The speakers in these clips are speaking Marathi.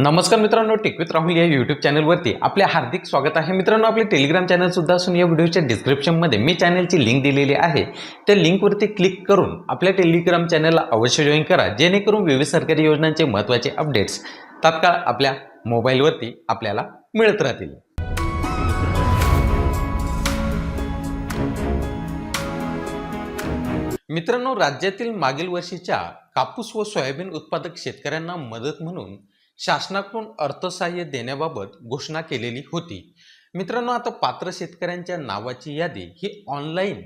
नमस्कार मित्रांनो टिकवित राहुल या यूट्यूब चॅनलवरती आपले हार्दिक स्वागत आहे. मित्रांनो आपले टेलिग्राम चॅनल सुद्धा असून या व्हिडिओच्या डिस्क्रिप्शनमध्ये मी चॅनलची लिंक दिलेली आहे. त्या लिंकवरती क्लिक करून आपल्या टेलिग्राम चॅनलला अवश्य जॉईन करा जेणेकरून विविध सरकारी योजनांचे महत्त्वाचे अपडेट्स तात्काळ आपल्या मोबाईलवरती आपल्याला मिळत राहतील. मित्रांनो राज्यातील मागील वर्षीच्या कापूस व सोयाबीन उत्पादक शेतकऱ्यांना मदत म्हणून शासनाकडून अर्थसहाय्य देण्याबाबत घोषणा केलेली होती. मित्रांनो आता पात्र शेतकऱ्यांच्या नावाची यादी ही ऑनलाईन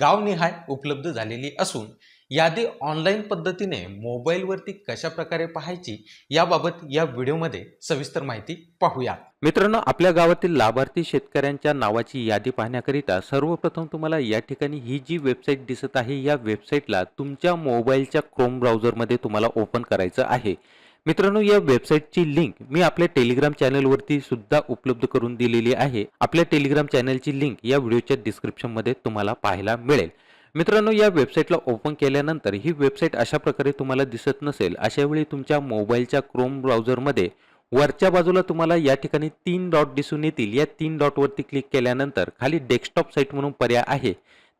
गावनिहाय उपलब्ध झालेली असून यादी ऑनलाईन पद्धतीने मोबाईलवरती कशा प्रकारे पाहायची याबाबत या व्हिडिओमध्ये सविस्तर माहिती पाहूया. मित्रांनो आपल्या गावातील लाभार्थी शेतकऱ्यांच्या नावाची यादी पाहण्याकरिता सर्वप्रथम तुम्हाला या ठिकाणी ही जी वेबसाईट दिसत आहे या वेबसाईटला तुमच्या मोबाईलच्या क्रोम ब्राउझरमध्ये तुम्हाला ओपन करायचं आहे. मित्रांनो या वेबसाईटची लिंक मी आपल्या टेलिग्राम चॅनलवरती सुद्धा उपलब्ध करून दिलेली आहे. आपल्या टेलिग्राम चॅनलची लिंक या व्हिडिओच्या डिस्क्रिप्शनमध्ये तुम्हाला पाहायला मिळेल. मित्रांनो या वेबसाईटला ओपन केल्यानंतर ही वेबसाईट अशा प्रकारे तुम्हाला दिसत नसेल अशावेळी तुमच्या मोबाईलच्या क्रोम ब्राउझरमध्ये वरच्या बाजूला तुम्हाला या ठिकाणी तीन डॉट दिसून येतील. या तीन डॉटवरती क्लिक केल्यानंतर खाली डेस्कटॉप साईट म्हणून पर्याय आहे.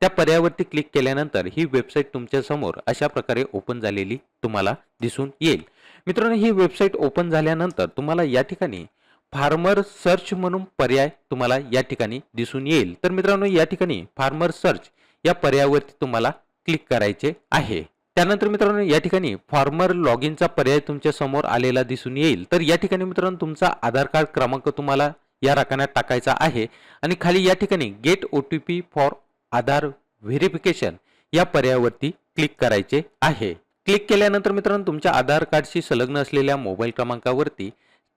त्या पर्यायावरती क्लिक केल्यानंतर ही वेबसाईट तुमच्यासमोर अशा प्रकारे ओपन झालेली तुम्हाला दिसून येईल. मित्रांनो ही वेबसाईट ओपन झाल्यानंतर तुम्हाला या ठिकाणी फार्मर सर्च म्हणून पर्याय तुम्हाला या ठिकाणी दिसून येईल. तर मित्रांनो या ठिकाणी फार्मर सर्च या पर्यायावरती तुम्हाला क्लिक करायचे आहे. त्यानंतर मित्रांनो या ठिकाणी फॉर्मर लॉग इनचा पर्याय तुमच्यासमोर आलेला दिसून येईल. तर या ठिकाणी मित्रांनो तुमचा आधार कार्ड क्रमांक तुम्हाला या रकान्यात टाकायचा आहे. आणि खाली या ठिकाणी get O T P for Aadhaar verification या पर्यायावरती क्लिक करायचे आहे. क्लिक केल्यानंतर मित्रांनो तुमच्या आधार कार्डशी संलग्न असलेल्या मोबाईल क्रमांकावरती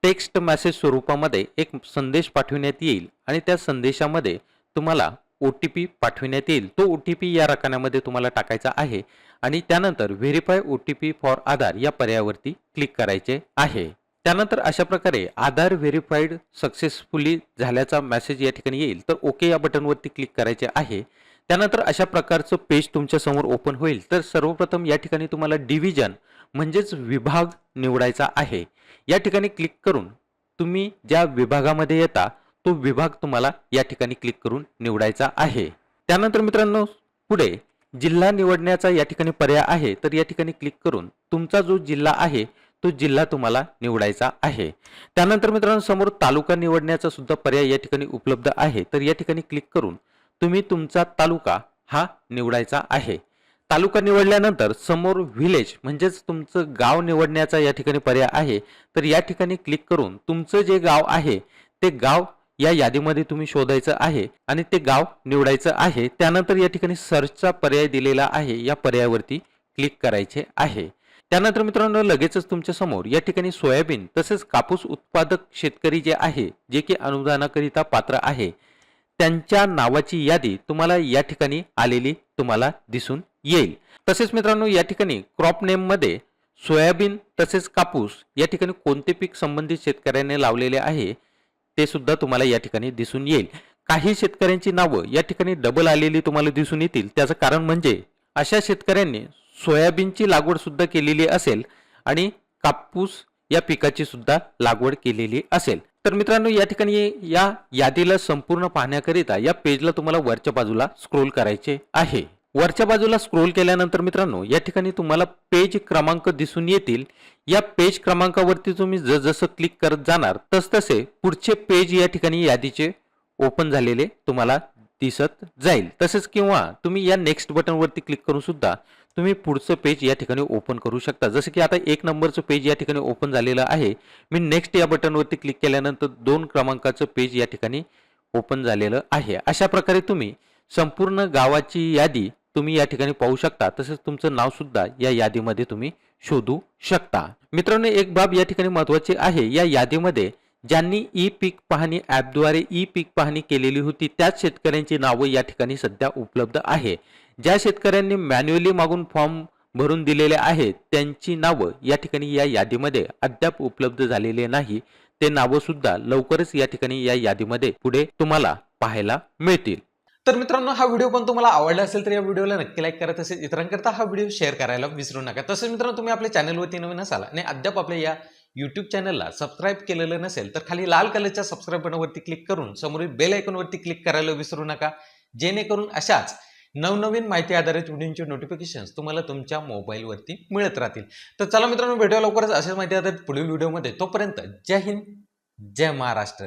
टेक्स्ट मेसेज स्वरूपामध्ये एक संदेश पाठविण्यात येईल आणि त्या संदेशामध्ये तुम्हाला ओ टी पी पाठविण्यात येईल. तो ओ टी पी या रकान्यामध्ये तुम्हाला टाकायचा आहे आणि त्यानंतर verify O T P for Aadhaar या पर्यायावरती क्लिक करायचे आहे. त्यानंतर अशा प्रकारे आधार व्हेरीफाईड सक्सेसफुली झाल्याचा मेसेज या ठिकाणी येईल. तर ओके या बटनवरती क्लिक करायचे आहे. त्यानंतर अशा प्रकारचं पेज तुमच्यासमोर ओपन होईल. तर सर्वप्रथम या ठिकाणी तुम्हाला डिव्हिजन म्हणजेच विभाग निवडायचा आहे. या ठिकाणी क्लिक करून तुम्ही ज्या विभागामध्ये येता तो विभाग तुम्हाला या ठिकाणी क्लिक करून निवडायचा आहे. त्यानंतर मित्रांनो पुढे जिल्हा निवडण्याचा या ठिकाणी पर्याय आहे. तर या ठिकाणी क्लिक करून तुमचा जो जिल्हा आहे तो जिल्हा तुम्हाला निवडायचा आहे. त्यानंतर मित्रांनो समोर तालुका निवडण्याचा सुद्धा पर्याय या ठिकाणी उपलब्ध आहे. तर या ठिकाणी क्लिक करून तुम्ही तुमचा तालुका हा निवडायचा आहे. तालुका निवडल्यानंतर समोर व्हिलेज म्हणजेच तुमचं गाव निवडण्याचा या ठिकाणी पर्याय आहे. तर या ठिकाणी क्लिक करून तुमचं जे गाव आहे ते गाव या यादीमध्ये तुम्ही शोधायचं आहे आणि ते गाव निवडायचं आहे. त्यानंतर या ठिकाणी सर्चचा पर्याय दिलेला आहे. या पर्यायावरती क्लिक करायचे आहे. त्यानंतर मित्रांनो लगेचच तुमच्यासमोर या ठिकाणी सोयाबीन तसेच कापूस उत्पादक शेतकरी जे आहे जे की अनुदानाकरिता पात्र आहे त्यांच्या नावाची यादी तुम्हाला या ठिकाणी आलेली तुम्हाला दिसून येईल. तसेच मित्रांनो या ठिकाणी क्रॉप नेममध्ये सोयाबीन तसेच कापूस या ठिकाणी कोणते पीक संबंधित शेतकऱ्याने लावलेले आहे ते सुद्धा तुम्हाला या ठिकाणी दिसून येईल. काही शेतकऱ्यांची नावं या ठिकाणी डबल आलेली तुम्हाला दिसून येतील. त्याचं कारण म्हणजे अशा शेतकऱ्यांनी सोयाबीनची लागवड सुद्धा केलेली असेल आणि कापूस या पिकाची सुद्धा लागवड केलेली असेल. तर मित्रांनो या ठिकाणी या यादीला संपूर्ण पाहण्याकरिता या पेजला तुम्हाला वरच्या बाजूला स्क्रोल करायचे आहे. वरच्या बाजूला स्क्रोल केल्यानंतर मित्रांनो या ठिकाणी तुम्हाला पेज क्रमांक दिसून येतील. या पेज क्रमांकावरती तुम्ही जसजसं क्लिक करत जाणार तस तसे पुढचे पेज या ठिकाणी यादीचे ओपन झालेले तुम्हाला दिसत जाईल. तसेच किंवा तुम्ही या नेक्स्ट बटनवरती क्लिक करून सुद्धा तुम्ही पुढचं पेज या ठिकाणी ओपन करू शकता. जसं की आता एक नंबरचं पेज या ठिकाणी ओपन झालेलं आहे. मी नेक्स्ट या बटनवरती क्लिक केल्यानंतर दोन क्रमांकाचं पेज या ठिकाणी ओपन झालेलं आहे. अशा प्रकारे तुम्ही संपूर्ण गावाची यादी तुम्ही या ठिकाणी पाहू शकता. तसेच तुमचं नाव सुद्धा या यादीमध्ये तुम्ही शोधू शकता. मित्रांनो एक बाब या ठिकाणी महत्वाची आहे. या यादीमध्ये ज्यांनी ई पीक पाहणी ॲपद्वारे ई पीक पाहणी केलेली होती त्याच शेतकऱ्यांची नावं या ठिकाणी सध्या उपलब्ध आहे. ज्या शेतकऱ्यांनी मॅन्युअली मागून फॉर्म भरून दिलेले आहेत त्यांची नावं या ठिकाणी या यादीमध्ये अद्याप उपलब्ध झालेले नाही. ते नावं सुद्धा लवकरच या ठिकाणी या यादीमध्ये पुढे तुम्हाला पाहायला मिळतील. तर मित्रांनो हा व्हिडिओ पण तुम्हाला आवडला असेल तर या व्हिडिओला नक्की लाईक करा. तसेच इतरांकरता हा व्हिडिओ शेअर करायला विसरू नका. तसेच मित्रांनो तुम्ही आपल्या चॅनलवरती नवीन असाल आणि अद्याप आपल्या या यूट्यूब चॅनलला सबस्क्राईब केलेलं नसेल तर खाली लाल कलरच्या सबस्क्राईब बटनवरती क्लिक करून समोरील बेल आयकॉनवरती क्लिक करायला विसरू नका. जेणेकरून अशाच नवनवीन माहिती आधारित व्हिडिओचे नोटिफिकेशन तुम्हाला तुमच्या मोबाईलवरती मिळत राहतील. तर चला मित्रांनो भेटूया लवकरच अशाच माहिती आधारित पुढील व्हिडिओमध्ये. तोपर्यंत जय हिंद जय महाराष्ट्र.